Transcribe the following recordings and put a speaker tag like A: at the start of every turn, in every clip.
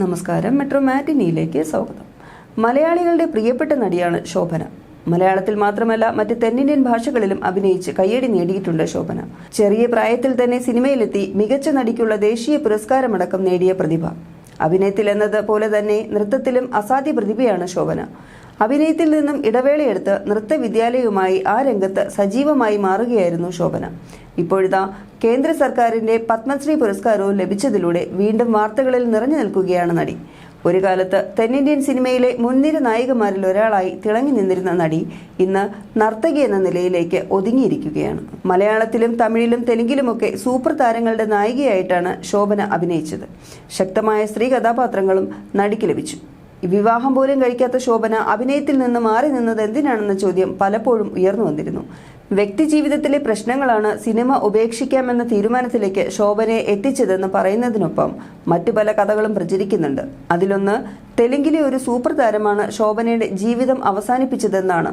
A: നമസ്കാരം. മെട്രോ മാറ്റിനിയിലേക്ക് സ്വാഗതം. മലയാളികളുടെ പ്രിയപ്പെട്ട നടിയാണ് ശോഭന. മലയാളത്തിൽ മാത്രമല്ല മറ്റ് തെന്നിന്ത്യൻ ഭാഷകളിലും അഭിനയിച്ച് കയ്യടി നേടിയിട്ടുണ്ട് ശോഭന. ചെറിയ പ്രായത്തിൽ തന്നെ സിനിമയിലെത്തി മികച്ച നടിക്കുള്ള ദേശീയ പുരസ്കാരമടക്കം നേടിയ പ്രതിഭ. അഭിനയത്തിൽ എന്നത് പോലെ തന്നെ നൃത്തത്തിലും അസാധ്യ പ്രതിഭയാണ് ശോഭന. അഭിനയത്തിൽ നിന്നും ഇടവേളയെടുത്ത് നൃത്ത വിദ്യാലയവുമായി ആ രംഗത്ത് സജീവമായി മാറുകയായിരുന്നു ശോഭന. ഇപ്പോഴിതാ കേന്ദ്ര സർക്കാരിന്റെ പത്മശ്രീ പുരസ്കാരവും ലഭിച്ചതിലൂടെ വീണ്ടും വാർത്തകളിൽ നിറഞ്ഞു നിൽക്കുകയാണ് നടി. ഒരു കാലത്ത് തെന്നിന്ത്യൻ സിനിമയിലെ മുൻനിര നായികമാരിൽ ഒരാളായി തിളങ്ങി നിന്നിരുന്ന നടി ഇന്ന് നർത്തകി എന്ന നിലയിലേക്ക് ഒതുങ്ങിയിരിക്കുകയാണ്. മലയാളത്തിലും തമിഴിലും തെലുങ്കിലുമൊക്കെ സൂപ്പർ താരങ്ങളുടെ നായികയായിട്ടാണ് ശോഭന അഭിനയിച്ചത്. ശക്തമായ സ്ത്രീ കഥാപാത്രങ്ങളും നടിക്ക് ലഭിച്ചു. വിവാഹം പോലും കഴിക്കാത്ത ശോഭന അഭിനയത്തിൽ നിന്ന് മാറി നിന്നത് എന്തിനാണെന്ന ചോദ്യം പലപ്പോഴും ഉയർന്നു വന്നിരുന്നു. വ്യക്തി ജീവിതത്തിലെ പ്രശ്നങ്ങളാണ് സിനിമ ഉപേക്ഷിക്കാമെന്ന തീരുമാനത്തിലേക്ക് ശോഭനയെ എത്തിച്ചതെന്ന് പറയുന്നതിനൊപ്പം മറ്റു പല കഥകളും പ്രചരിക്കുന്നുണ്ട്. അതിലൊന്ന് തെലുങ്കിലെ ഒരു സൂപ്പർ താരമാണ് ശോഭനയുടെ ജീവിതം അവസാനിപ്പിച്ചതെന്നാണ്.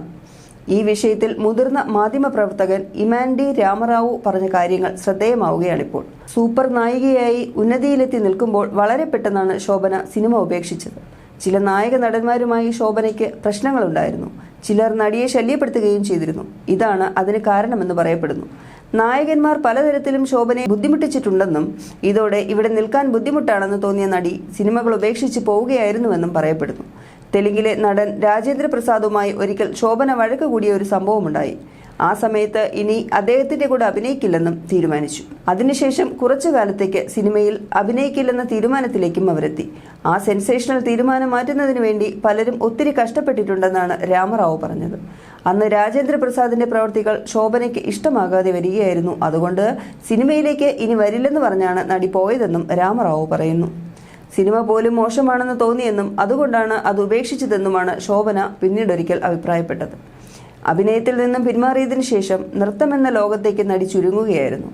A: ഈ വിഷയത്തിൽ മുതിർന്ന മാധ്യമപ്രവർത്തകൻ ഇമാൻഡി രാമറാവു പറഞ്ഞ കാര്യങ്ങൾ ശ്രദ്ധേയമാവുകയാണിപ്പോൾ. സൂപ്പർ നായികയായി ഉന്നതിയിലെത്തി നിൽക്കുമ്പോൾ വളരെ പെട്ടെന്നാണ് ശോഭന സിനിമ ഉപേക്ഷിച്ചത്. ചില നായക നടന്മാരുമായി ശോഭനയ്ക്ക് പ്രശ്നങ്ങളുണ്ടായിരുന്നു. ചിലർ നടിയെ ശല്യപ്പെടുത്തുകയും ചെയ്തിരുന്നു. ഇതാണ് അതിന് കാരണമെന്ന് പറയപ്പെടുന്നു. നായകന്മാർ പലതരത്തിലും ശോഭനയെ ബുദ്ധിമുട്ടിച്ചിട്ടുണ്ടെന്നും ഇതോടെ ഇവിടെ നിൽക്കാൻ ബുദ്ധിമുട്ടാണെന്ന് തോന്നിയ നടി സിനിമകൾ ഉപേക്ഷിച്ച് പോവുകയായിരുന്നുവെന്നും പറയപ്പെടുന്നു. തെലുങ്കിലെ നടൻ രാജേന്ദ്ര പ്രസാദുമായി ഒരിക്കൽ ശോഭന വഴക്ക് കൂടിയ ഒരു സംഭവമുണ്ടായി. ആ സമയത്ത് ഇനി അദ്ദേഹത്തിന്റെ കൂടെ അഭിനയിക്കില്ലെന്നും തീരുമാനിച്ചു. അതിനുശേഷം കുറച്ചു കാലത്തേക്ക് സിനിമയിൽ അഭിനയിക്കില്ലെന്ന തീരുമാനത്തിലേക്കും അവരെത്തി. ആ സെൻസേഷണൽ തീരുമാനം മാറ്റുന്നതിന് വേണ്ടി പലരും ഒത്തിരി കഷ്ടപ്പെട്ടിട്ടുണ്ടെന്നാണ് രാമറാവു പറഞ്ഞത്. അന്ന് രാജേന്ദ്ര പ്രസാദിന്റെ പ്രവർത്തികൾ ശോഭനയ്ക്ക് ഇഷ്ടമാകാതെ വരികയായിരുന്നു. അതുകൊണ്ട് സിനിമയിലേക്ക് ഇനി വരില്ലെന്ന് പറഞ്ഞാണ് നടി പോയതെന്നും രാമറാവു പറയുന്നു. സിനിമ പോലും മോശമാണെന്ന് തോന്നിയെന്നും അതുകൊണ്ടാണ് അത് ഉപേക്ഷിച്ചതെന്നുമാണ് ശോഭന പിന്നീടൊരിക്കൽ അഭിപ്രായപ്പെട്ടത്. അഭിനയത്തിൽ നിന്നും പിന്മാറിയതിനു ശേഷം നൃത്തം എന്ന ലോകത്തേക്ക് നടി ചുരുങ്ങുകയായിരുന്നു.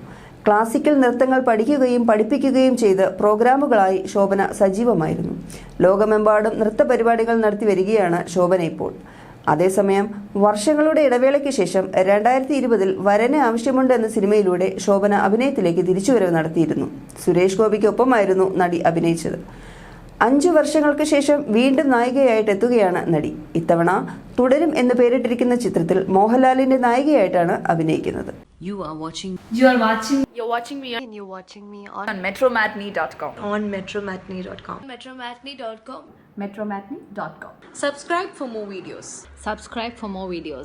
A: ക്ലാസിക്കൽ നൃത്തങ്ങൾ പഠിക്കുകയും പഠിപ്പിക്കുകയും ചെയ്ത് പ്രോഗ്രാമുകളായി ശോഭന സജീവമായിരുന്നു. ലോകമെമ്പാടും നൃത്ത പരിപാടികൾ നടത്തി വരികയാണ് ശോഭന ഇപ്പോൾ. അതേസമയം വർഷങ്ങളുടെ ഇടവേളയ്ക്ക് ശേഷം രണ്ടായിരത്തി ഇരുപതിൽ വരനെ ആവശ്യമുണ്ട് എന്ന സിനിമയിലൂടെ ശോഭന അഭിനയത്തിലേക്ക് തിരിച്ചുവരവ് നടത്തിയിരുന്നു. സുരേഷ് ഗോപിക്കൊപ്പമായിരുന്നു നടി അഭിനയിച്ചത്. അഞ്ചു വർഷങ്ങൾക്ക് ശേഷം വീണ്ടും നായികയായിട്ട് എത്തുകയാണ് നടി ഇത്തവണ തുടരും എന്ന് പേരിട്ടിരിക്കുന്ന ചിത്രത്തിൽ മോഹൻലാലിന്റെ നായികയായിട്ടാണ് അഭിനയിക്കുന്നത്
B: You are watching
C: You are watching
D: You're watching me
E: and you're watching me on,
C: on metromatney.com.
E: on metromatney.com.
D: metromatney.com.
C: metromatney.com.
E: Subscribe for more videos.
B: subscribe for more videos.